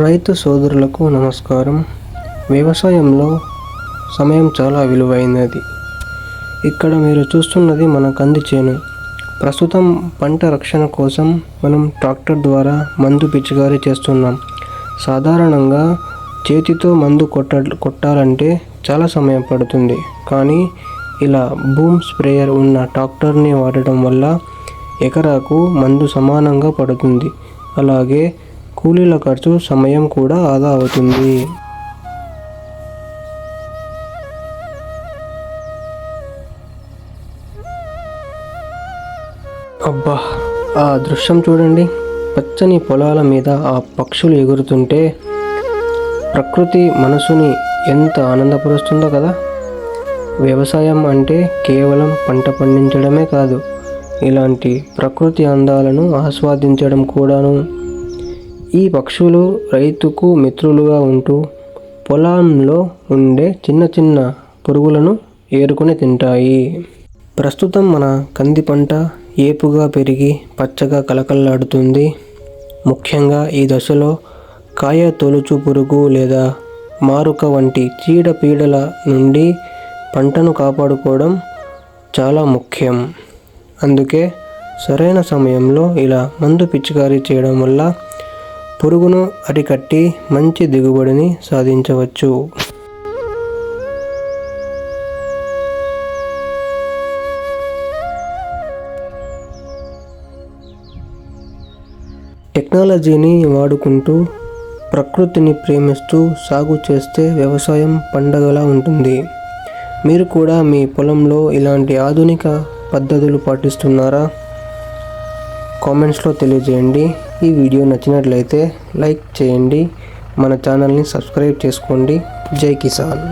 రైతు సోదరులకు నమస్కారం. వ్యవసాయంలో సమయం చాలా విలువైనది. ఇక్కడ మీరు చూస్తున్నది మన కంది చేను. ప్రస్తుతం పంట రక్షణ కోసం మనం ట్రాక్టర్ ద్వారా మందు పిచికారీ చేస్తున్నాం. సాధారణంగా చేతితో మందు కొట్ట కొట్టాలంటే చాలా సమయం పడుతుంది. కానీ ఇలా బూమ్ స్ప్రేయర్ ఉన్న ట్రాక్టర్ని వాడటం వల్ల ఎకరాకు మందు సమానంగా పడుతుంది. అలాగే కూలీల ఖర్చు సమయం కూడా ఆదా అవుతుంది. అబ్బా ఆ దృశ్యం చూడండి. పచ్చని పొలాల మీద ఆ పక్షులు ఎగురుతుంటే ప్రకృతి మనసుని ఎంత ఆనందపరుస్తుందో కదా. వ్యవసాయం అంటే కేవలం పంట పండించడమే కాదు ఇలాంటి ప్రకృతి అందాలను ఆస్వాదించడం కూడాను. ఈ పక్షులు రైతుకు మిత్రులుగా ఉంటూ పొలంలో ఉండే చిన్న చిన్న పురుగులను ఏరుకొని తింటాయి. ప్రస్తుతం మన కంది పంట ఏపుగా పెరిగి పచ్చగా కలకల్లాడుతుంది ముఖ్యంగా ఈ దశలో కాయ తొలుచు పురుగు లేదా మారుక వంటి చీడపీడల నుండి పంటను కాపాడుకోవడం చాలా ముఖ్యం. అందుకే సరైన సమయంలో ఇలా మందు పిచికారీ చేయడం వల్ల పురుగును అరికట్టి మంచి దిగుబడిని సాధించవచ్చు. టెక్నాలజీని వాడుకుంటూ ప్రకృతిని ప్రేమిస్తూ సాగు చేస్తే వ్యవసాయం పండగలా ఉంటుంది. మీరు కూడా మీ పొలంలో ఇలాంటి ఆధునిక పద్ధతులు పాటిస్తున్నారా? కామెంట్స్లో తెలియజేయండి. ఈ వీడియో నచ్చినట్లయితే లైక్ చేయండి. మన ఛానల్ని సబ్స్క్రైబ్ చేసుకోండి. జై కిసాన్.